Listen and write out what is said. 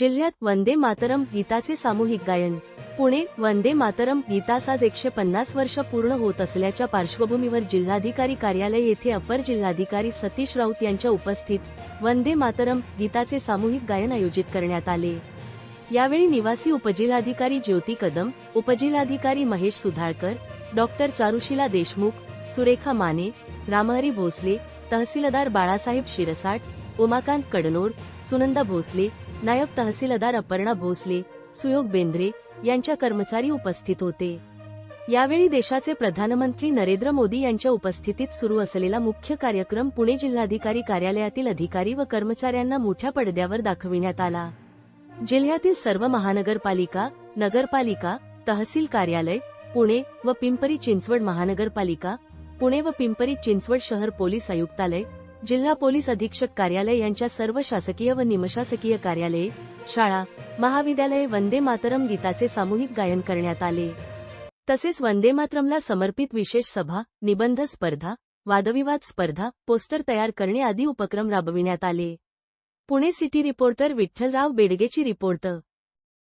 जिल्ह्यात वंदे मातरम गीताचे सामूहिक गायन. पुणे वंदे मातरम गीतास आज एकशे पन्नास वर्ष पूर्ण होत असल्याच्या पार्श्वभूमीवर जिल्हाधिकारी कार्यालय येथे अपर जिल्हाधिकारी सतीश राऊत यांच्या उपस्थित वंदे मातरम गीताचे सामूहिक गायन आयोजित करण्यात आले. यावेळी निवासी उपजिल्हाधिकारी ज्योती कदम उपजिल्हाधिकारी महेश सुधाळकर डॉक्टर चारुशिला देशमुख सुरेखा माने रामहरी भोसले तहसीलदार बाळासाहेब शिरसाट उमाकांत कडनोर सुनंदा भोसले नायब तहसीलदार अपर्णा भोसले सुयोग बेंद्रे यांच्या कर्मचारी उपस्थित होते. यावेळी देशाचे प्रधानमंत्री नरेंद्र मोदी यांच्या उपस्थितीत सुरू असलेला मुख्य कार्यक्रम पुणे जिल्हाधिकारी कार्यालयातील अधिकारी व कर्मचाऱ्यांना मोठ्या पडद्यावर दाखविण्यात आला. जिल्ह्यातील सर्व महानगरपालिका नगरपालिका तहसील कार्यालय पुणे व पिंपरी चिंचवड महानगरपालिका पुणे व पिंपरी चिंचवड शहर पोलीस आयुक्तालय जिल्हा पोलीस अधीक्षक कार्यालय यांच्या सर्व शासकीय व निमशासकीय कार्यालये शाळा महाविद्यालये वंदे मातरम गीताचे सामूहिक गायन करण्यात आले. तसेच वंदे मातरमला समर्पित विशेष सभा निबंध स्पर्धा वादविवाद स्पर्धा पोस्टर तयार करणे आदी उपक्रम राबविण्यात आले. पुणे सिटी रिपोर्टर विठ्ठलराव बेडगेची रिपोर्ट